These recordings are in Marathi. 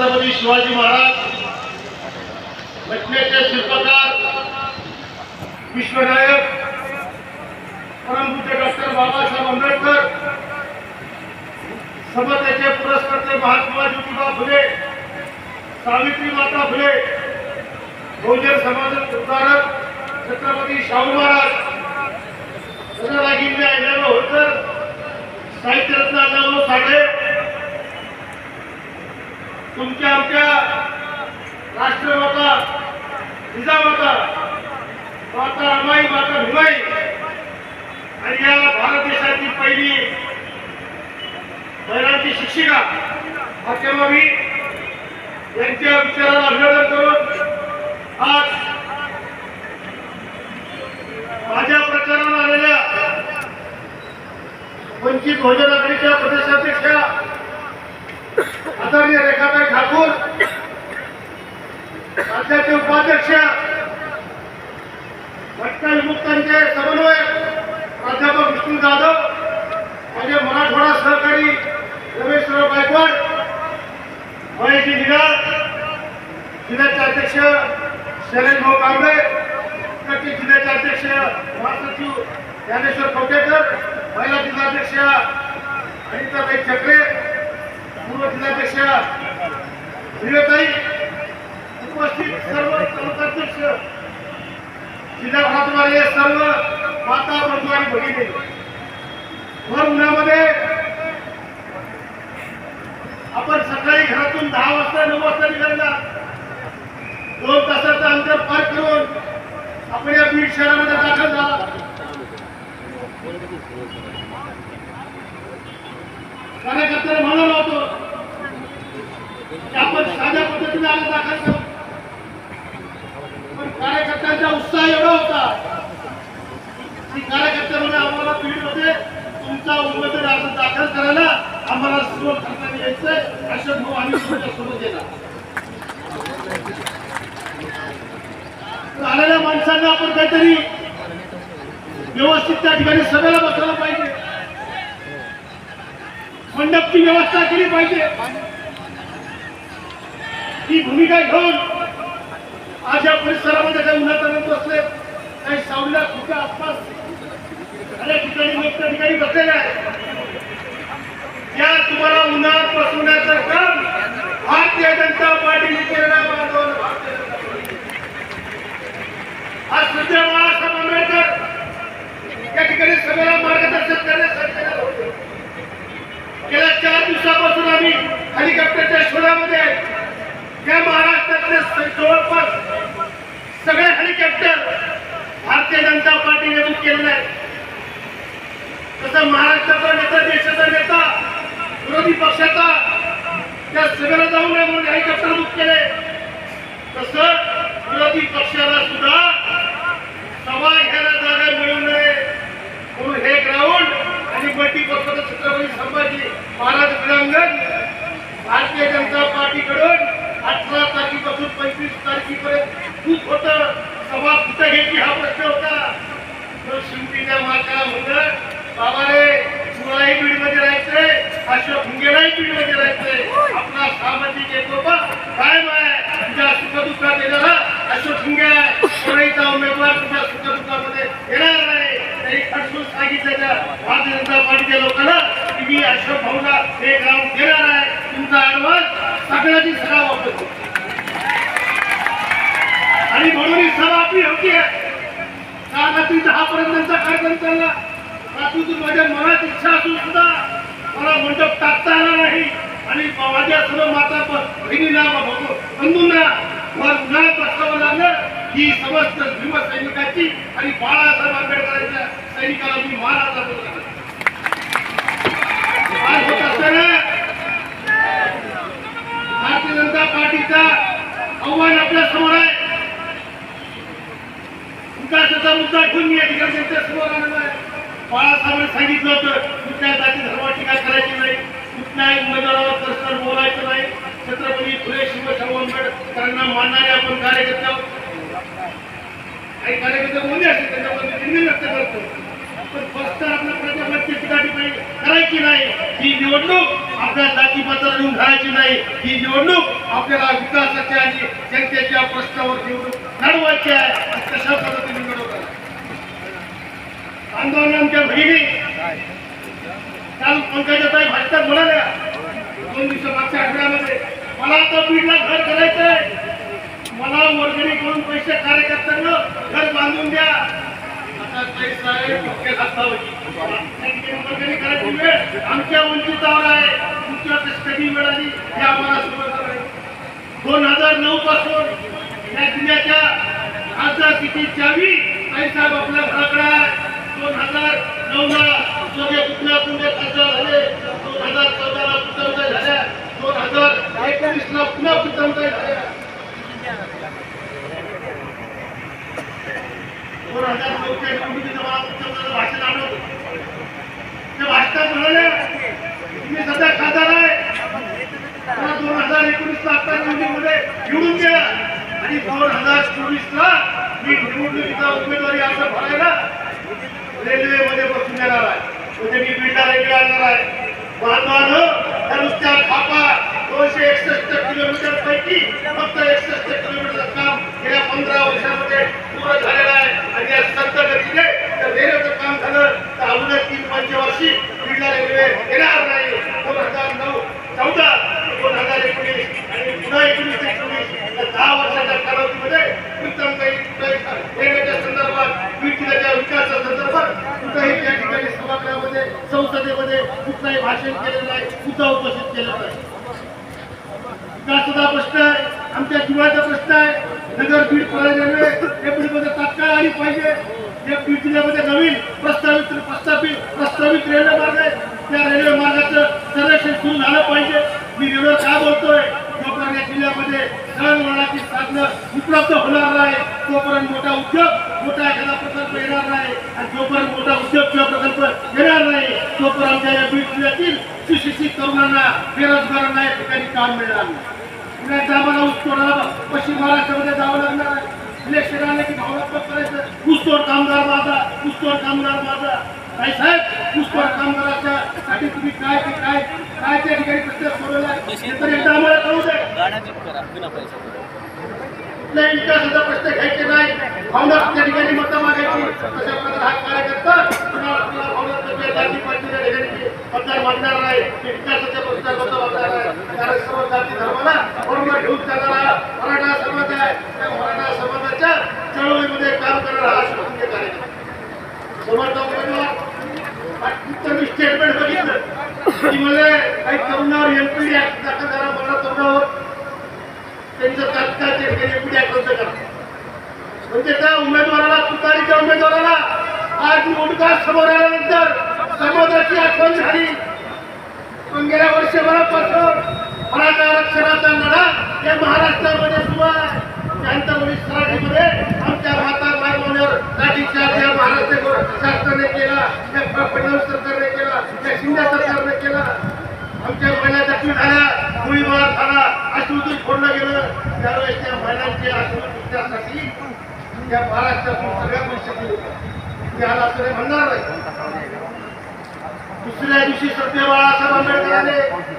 छत्रपती शिवाजी महाराज घटनेचे शिल्पकार विश्वनायक परमपूज्य डॉक्टर बाबासाहेब आंबेडकर समतेचे पुरस्कर्ते महात्मा ज्योतिबा फुले सावित्री माता फुले बहुजन समाज उद्धारक छत्रपती शाहू महाराज सदारागिंद्या होळकर साहित्यरत्न अण्णाभाऊ साठे तुमच्या आमच्या राष्ट्रमाता जिजामाता माता अमाई माता भीमाई आणि या भारत देशाची पहिली महिलांची शिक्षिका भाग्यमावी यांच्या विचाराला अभिवादन करून आज माझ्या प्रचाराला आलेल्या वंचित बहुजन आघाडीच्या प्रदेशाध्यक्षा आदरणीय रेखाताई ठाकूर राज्याचे उपाध्यक्ष भटका विमुक्तांचे समन्वयक प्राध्यापक विष्णू जाधव माझे मराठवाडा सहकारी रमेशराव गायकवाड महेशजी निगार जिल्ह्याचे अध्यक्ष शैलेश भाऊ कांबळे इकडचे जिल्ह्याचे अध्यक्ष महासचिव ज्ञानेश्वर कवटेकर महिला जिल्हाध्यक्ष अनिताबाई चक्रे पूर्व जिल्हाध्यक्ष विजयताई उपस्थित सर्व तालुकाध्यक्ष जिल्हाभरातवाले सर्व माता बंधू आणि भगिनी भर उन्हामध्ये आपण सकाळी घरातून दहा वाजता नऊ वाजता निघायला दोन तासाचं अंतर पार करून आपण या बीड शहरामध्ये दाखल झाला. कार्यकर्त्याला म्हणालो होतो आपण साध्या पद्धतीने आज दाखल पण कार्यकर्त्यांचा उत्साह एवढा होता की कार्यकर्ते म्हणे आम्हाला बीडमध्ये तुमचा उमेदवार अर्ज दाखल करायला आम्हाला सुरुवात करता यायचंय अशोक भाऊ आम्ही तुमच्यासोबत येणार. आलेल्या माणसांना आपण काहीतरी व्यवस्थित त्या ठिकाणी सगळ्याला बसायला पाहिजे. मंडपची व्यवस्था केली पाहिजे. ही भूमिका घेऊन आज या परिसरामध्ये काही उन्हात असले काही सावल्या खुट्या आसपास अनेक ठिकाणी लोक त्या ठिकाणी बसलेले आहेत. या तुम्हाला उन्हात बसवण्याचं काम भारतीय जनता पार्टीने केलेलं आहे बांधवांनो, आज सध्या बाळासाहेब आंबेडकर या ठिकाणी सगळ्या मार्गदर्शन करण्यासाठी आले होते. गेल्या चार दिवसापासून आम्ही हेलिकॉप्टरच्या शोधामध्ये या महाराष्ट्रातले जवळपास सगळे हेलिकॉप्टर भारतीय जनता पार्टीने बुक केलेले आहेत. तसं महाराष्ट्राचा नेता देशाचा नेता विरोधी पक्षाचा त्या सगळ्याला जाऊ नये म्हणून हेलिकॉप्टर बुक केले. तसं विरोधी पक्षाला सुद्धा सभा घ्यायला जागा मिळू नये म्हणून हे ग्राउंड आणि मल्टीपर्पज छत्रपती संभाजी महाराज क्रीडांगण भारतीय जनता पार्टीकडून अठरा तारखेपासून पंचवीस तारखेपर्यंत खूप होत. सभा कुठं घ्यायची हा प्रश्न होता. तर शिंपीच्या माता म्हणलं बाबा रे तुलाही बीडमध्ये राहायचंय अशोक मुंगेलाही बीडमध्ये राहायचंय. आपला सामाजिक एकोपा काय माय तुझ्या सुखदुःखात येणारा अशोक मुंगे कोणाचा उमेदवार तुझ्या सुखदुःखामध्ये येणार नाही. तरी खडसून सांगितलं त्या भारतीय जनता पार्टीच्या लोकांना की मी अशोक भाऊला हे गाव देणार आहे. तुमचा ऍडव्हान्स सगळ्याची सगळा वापरतो आणि म्हणून ही सभा आपली होती. आहे काल रात्री दहा पर्यंतचा कार्यक्रम चालला? रात्रीतून माझ्या मनात इच्छा असून सुद्धा मला मंडप टाकता आला नाही? आणि माझ्या सर्व माता बहिणीला बंधूंना मला उन्हाळ्यात बसवावं लागलं ही समस्त भीम सैनिकाची आणि बाळासाहेब आंबेडकरांच्या सैनिकाला मी मानाचा बोलला होत असताना भारतीय जनता पार्टीचा आव्हान आपल्यासमोर आहे. विकासाचा मुद्दा घेऊन मी या ठिकाणी त्यांच्यासमोर आलेलो आहे. बाळासाहेबांनी सांगितलं होतं कुठल्या जाती धर्मावर टीका करायची नाही कुठल्याही उमेदवारावर प्रश्न बोलायचं नाही. छत्रपती फुले शिवशाहू आंबेडकरांना मानणारे आपण कार्यकर्ते काही कार्यकर्ते बोलले असते त्यांच्याबद्दल चिन्ह व्यक्त करतो. फक्त आपल्या प्रजापती ठिकाणी करायची नाही? ही निवडणूक आपल्या जातीपात्राला येऊन घालायची नाही. ही निवडणूक आपल्याला विकासाच्या आणि जनतेच्या प्रश्नावर आहे. कशा पद्धतीने आंदोलन आमच्या भगिनी काल पंकजाताई भाजपात म्हणाल्या दोन दिवस मागच्या आठवड्यामध्ये मला आता बीडला घर करायचं आहे मला वर्गणी करून पैसे कार्यकर्त्यांना घर बांधून द्या. आमच्या वंचितावर आहे तुमच्या कधी मिळाली हे आम्हाला दोन हजार नऊ पासून या जिल्ह्याच्या खासदारकीची चावी? आई साहेब आपल्या घराकडे आहे दोन हजार नऊ ला सगळे कुठल्या पुणे खासदार झाले दोन हजार चौदा ला पुतळताई झाल्या? दोन हजार एकोणीस ला पुन्हा पुतळताई झाल्या? दोन हजार नऊच्या निवडणुकीचं मला भाषण आलं त्या भाषणात म्हणाले तुम्ही सध्या खासदार आहे मला दोन हजार एकोणीसला आता निवडणुकीमध्ये निवडून द्या आणि दोन हजार चोवीसला मी निवडणुकीचा उमेदवारी अर्ज भरायला रेल्वेमध्ये बसून येणार आहे म्हणजे मी बीडला रेल्वे आणणार आहे त्या नुसत्या थापा दोनशे एकसष्ट किलोमीटर पैकी फक्त एकसष्ट किलोमीटरचं काम गेल्या पंधरा वर्षामध्ये पूर्ण झालेलं आहे. आणि या संत गतीने जर रेल्वेचं काम झालं तर अजूनच तीन पंचवर्षी बीडला रेल्वे येणार नाही दोन हजार नऊ चौदा दोन हजार एकोणीस आणि पुन्हा एकोणीस ते चोवीस या दहा वर्षाच्या कालावधीमध्ये उत्तम काही रेल्वेच्या संदर्भात बीड जिल्ह्याच्या विकासासंदर्भात कुठंही त्या ठिकाणी सभागृहामध्ये संसदेमध्ये कुठलाही भाषण केलेलं नाही मुद्दा उपस्थित केलेला नाही विकासाचा प्रश्न आहे आमच्या जीवाचा प्रश्न आहे नगर बीड परळ रेल्वे हे बीडमध्ये तात्काळ आली पाहिजे या बीड जिल्ह्यामध्ये नवीन प्रस्तावित प्रस्तावित प्रस्तावित रेल्वे मार्ग आहे त्या रेल्वे मार्गाचं सर्वेक्षण सुरू झालं पाहिजे मी रेल्वे का बोलतोय जोपर्यंत या जिल्ह्यामध्ये दळणवळणाची साधनं उपलब्ध होणार नाही तोपर्यंत मोठा उद्योग मोठा एखादा प्रकल्प येणार नाही आणि जोपर्यंत मोठा उद्योग किंवा प्रकल्प येणार नाही तोपर्यंत आमच्या या बीड जिल्ह्यातील सुशिक्षित तरुणांना बेरोजगारांना या ठिकाणी काम मिळणार नाही पुन्हा एकदा आम्हाला ऊसतोडाला पश्चिम महाराष्ट्रामध्ये जावं लागणार आहे. इलेक्शन आले की भावनात्मक करायचं? ऊसतोड कामगार माझा ऊसतोड कामगार माझा. काय साहेब ऊसतोड कामगाराच्या साठी तुम्ही काय ते काय काय त्या ठिकाणी प्रश्न सोडवला तर एकदा आम्हाला कळू दे. गाण्याची करा बिना पैशाचं कुठल्याही विकासाचा प्रश्न घ्यायचे नाही. भावना त्या ठिकाणी मतं मागायची. तशा प्रकारे हा कार्यकर्ता मतदार मागणार नाही. विकासाच्या कारण सर्व जाती धर्माला बरोबर घेऊन चालणारा आहे त्या मराठा समाजाच्या चळवळीमध्ये काम करणारा हा कार्यकर्ता समर्थ उमेदवार तुमचं मी स्टेटमेंट बघितलं की मला काही तरुणावर एमपीडी दाखल करा मला तरुणावर त्यांचं तात्काळ रद्द करा म्हणजे त्या उमेदवाराला तुतारीच्या उमेदवाराला आज निवडणुका समोर आल्यानंतर समाजाची आठवण झाली. पण गेल्या वर्षभरापासून मराठा आरक्षणाचा लढा या महाराष्ट्रामध्ये सुरू आहे. त्यानंतर सराठीमध्ये आमच्या भारतात मायबोनीवर लाठीचार्ज या महाराष्ट्र शासनाने केला या फडणवीस सरकारने केला या शिंदे सरकारने केला आमच्या महिला जखमी झाल्या गोळीबार झाला आश्रुतून फोडलं गेलं. त्यावेळेस त्या महिलांचे आश्रुत त्यासाठी त्या महाराष्ट्रातून सगळ्या परिस्थिती होत्या मी आज असं म्हणणार नाही. दुसऱ्या दिवशी सत्य बाळासाहेब आंबेडकरांनी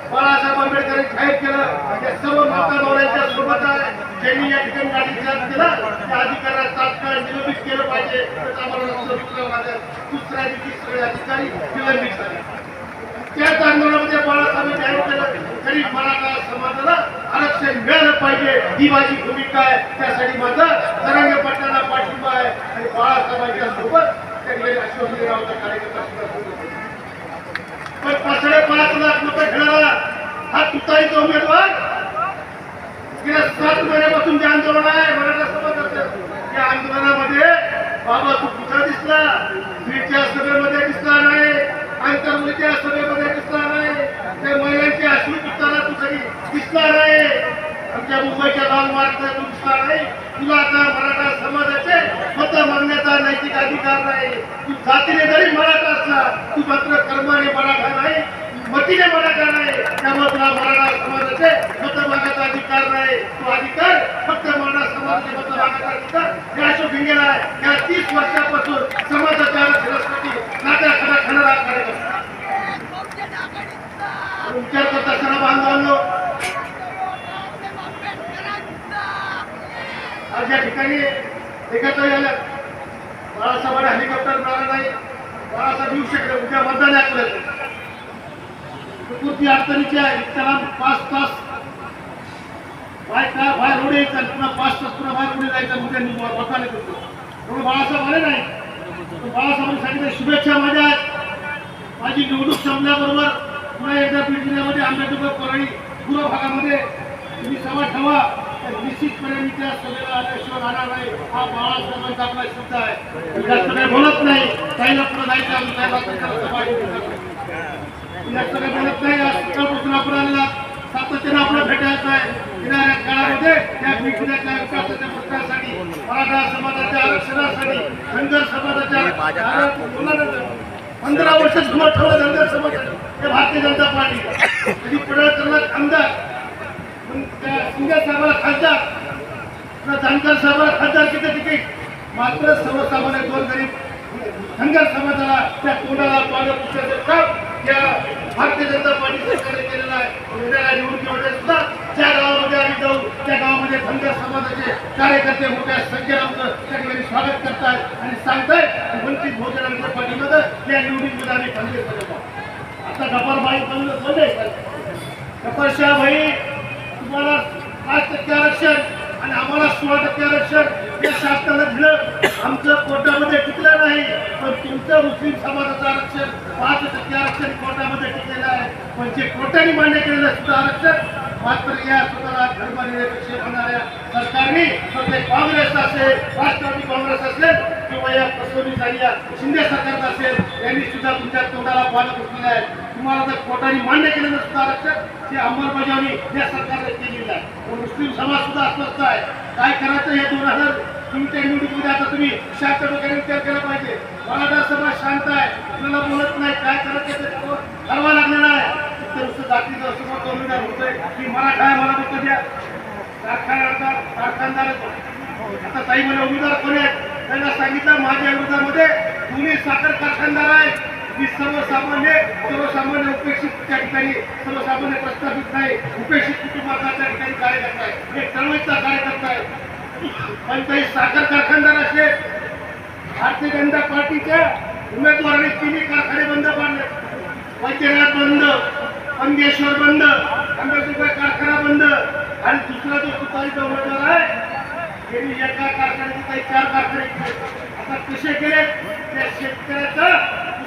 बाळासाहेब आंबेडकरांनी जाहीर केलं. या सर्व मतदारांच्या सोबत आहे. ज्यांनी या ठिकाणी गाडी चार्ज केला त्या अधिकाऱ्याला तात्काळ निलंबित केलं पाहिजे. आम्हाला दुसऱ्या दिवशी सगळे अधिकारी निलंबित झाले. त्याच आंदोलनामध्ये बाळासाहेब जाहीर केलं तरी मराठा समाजाला आरक्षण मिळालं पाहिजे. ही माझी भूमिका आहे. त्यासाठी माझा तरंग पटणाला पाठिंबा आहे. आणि बाळासाहेबांच्या सोबत त्या ठिकाणी अश्वथरावचा कार्यकर्ता पण पाचडे पाच लाख रुपये घेणारा हा तुतारीचा उमेदवार गेल्या सात महिन्यापासून जे आंदोलन आहे मराठा समाजाचं या आंदोलनामध्ये बाबा तू कुठं दिसला बीडच्या सभेमध्ये दिसला नाही आंतरमुलीच्या सभेमध्ये दिसला नाही त्या महिलांची अश्रू पिताना तू कधी नाही आमच्या मुंबईच्या लाल मार्गात दिसणार नाही. तुला आता मराठा समाजाचे मत मागण्याचा नैतिक अधिकार नाही. तू जातीने जरी मराठा असला तू मात्र कर्माने मराठा नाही मतीने मराठा नाही. त्यामुळे तुला मराठा समाजाचे मत मागायचा अधिकार नाही. तो अधिकार फक्त मराठा समाजाचे मत मागायचा अधिकार. या अशोक भिंगेला या तीस वर्षापासून समाजाच्या आरक्षणासाठी नाट्या खडा खाणारा कार्यक्रम विचार करत असताना बांधवांनो ठिकाणी एकत्र झालं बाळासाहेबांना हेलिकॉप्टर मिळालं नाही बाळासाहेब येऊ उद्या मतदान आहे प्रकृती अडचणीची आहे. त्याला पाच तास. बाय का बाहेर रोड यायचा पुन्हा पाच तास पुन्हा बाहेर पुढे जायचा उद्या निघू- मतदान करतो म्हणून बाळासाहेब आले नाही. पण बाळासाहेबांनी सांगितलं शुभेच्छा माझ्या आहेत. माझी निवडणूक संपल्याबरोबर पुन्हा एकदा बीड जिल्ह्यामध्ये आंबेडकर परळी पूर्व भागामध्ये तुम्ही सभा ठेवा. निश्चितपणे मी त्या सभेला आल्याशिवाय राहणार नाही. हा बाळासाहेबांचा आपला शब्द आहे. बोलत नाही. काहीला पुढे जायचं आम्ही बोलत नाही. आज सकाळपासून आपण सातत्यानं आपल्याला भेटायचं आहे. येणाऱ्या काळामध्ये त्या बीड विकासाच्या प्रश्नासाठी मराठा समाजाच्या आरक्षणासाठी धनगर समाजाच्या पंधरा वर्ष जुना ठेवलं धनगर समाज हे भारतीय जनता पार्टी. कधी पडळकरला आमदार. शिंदे साहेबाला खासदार जानकर साहेबाला खासदार किती तिकीट मात्र सर्वसामान्य दोन गरीब धनगर समाजाला त्या तोंडाला पाणी पुसण्याचं काम या भारतीय जनता पार्टी सरकारने केलेलं आहे. उद्याला निवडणुकीमध्ये सुद्धा. त्या गावामध्ये आम्ही जाऊ त्या गावामध्ये धनगर समाजाचे कार्यकर्ते मोठ्या संख्येनं आमचं त्या ठिकाणी स्वागत करतायत आणि सांगतायत वंचित बहुजनांच्या पाठीमध्ये या निवडणुकीमध्ये आम्ही खंडीत करत आहोत. आता गप्पर बाई बोलले गप्परशाह भाई तुम्हाला पाच टक्के आरक्षण आणि आम्हाला सोळा टक्के आरक्षण या शासनाला दिलं. आमचं कोर्टामध्ये टिकलं नाही पण तुमचं मुस्लिम समाजाचं आरक्षण पाच टक्के आरक्षण कोर्टामध्ये टिकलेलं आहे. पण जे कोर्टाने मान्य केलेलं सुद्धा आरक्षण. मात्र या स्वतःला धर्मनिरपेक्ष होणाऱ्या सरकारने मग ते काँग्रेस असेल राष्ट्रवादी काँग्रेस असेल किंवा या फसवणूक झाली या शिंदे सरकार असेल यांनी सुद्धा तुमच्या तोंडाला पालन फुटलेलं आहे. तुम्हाला जर कोर्टाने मान्य केलेलं सुद्धा आरक्षण ते अंमलबजावणी या सरकारने केलेली आहे. मुस्लिम समाज सुद्धा अस्वस्थ आहे. काय करायचं हे दोन हजार तुमच्या निवडणुकीमध्ये आता तुम्ही शांत वगैरे विचार केला पाहिजे. मराठा समाज शांत आहे. आपल्याला बोलत नाही काय करायचं ते ठरवा लागलेलं आहे. तर नुसतं जातीचं समोर करून होतंय. की मराठा आहे मला फक्त द्या कारखानदार कारखानदार आता ताई मला उमेदवार कोण आहेत? त्यांना सांगितलं माझ्या विरोधामध्ये तुम्ही साखर कारखानदार आहेत मी सर्वसामान्य सर्वसामान्य उपेक्षित त्या ठिकाणी सर्वसामान्य प्रस्थापित नाही उपेक्षित कुटुंबाचा त्या ठिकाणी कार्यकर्ता आहे. एक चळवळीचा कार्यकर्ता आहे. पण काही साखर कारखानदार असे भारतीय जनता पार्टीच्या उमेदवाराने तिन्ही कारखाने बंद पाडले. वैद्यनाथ बंद अंगेश्वर बंद आंबेडकर कारखाना बंद. आणि दुसरा जो सुतारीचा उमेदवार आहे त्यांनी एका कारखान्याचे काही चार कारखाने केले. आता कसे केले? त्या शेतकऱ्याचा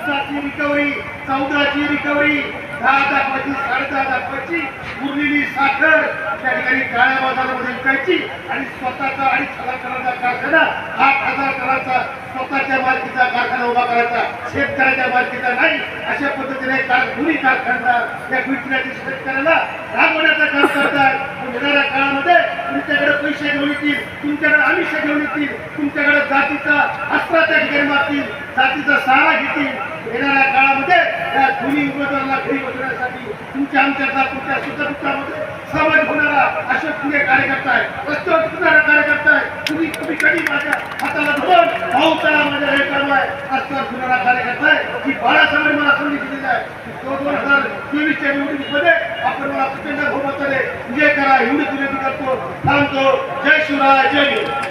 सातची रिकव्हरी चौदाची रिकव्हरी दहा दाखवायची साडेदहा दाखवायची उरलेली साखर त्या ठिकाणी काळ्या बाजारामध्ये विकायची आणि स्वतःचा अडीच हजार टनाचा कारखाना आठ हजार कराचा स्वतःच्या मालकीचा कारखाना उभा करायचा शेतकऱ्याच्या मालकीचा नाही अशा पद्धतीने कारखानी कारखानदार या गुजराती शेतकऱ्याला राबवण्याचं काम करतात. येणाऱ्या काळामध्ये तुमच्याकडे पैसे घेऊन येतील तुमच्याकडे आमिष घेऊन येतील तुमच्याकडे जातीचा अस्त्र त्या ठिकाणी मागतील जातीचा सहारा घेतील. येणाऱ्या काळामध्ये या दोन्ही उमेदवाराला घरी बसवण्यासाठी तुमच्या आमच्या तुमच्या सुखदुःखामध्ये सहभागी होणारा अशोक पुणे कार्यकर्ता आहे रस्त्यावर फिरणारा कार्यकर्ता आहे तुम्ही तुम्ही कधी माझ्या हाताला धरून भाऊ चला माझ्या हे काम आहे. रस्त्यावर फिरणारा कार्यकर्ता आहे. की बाळासाहेब मला संधी दिलेली आहे तो दोन हजार चोवीसच्या निवडणुकीमध्ये आपण मला प्रचंड बहुमताने विजय करा एवढी विनंती करतो थांबतो जय शिवराय जय भीम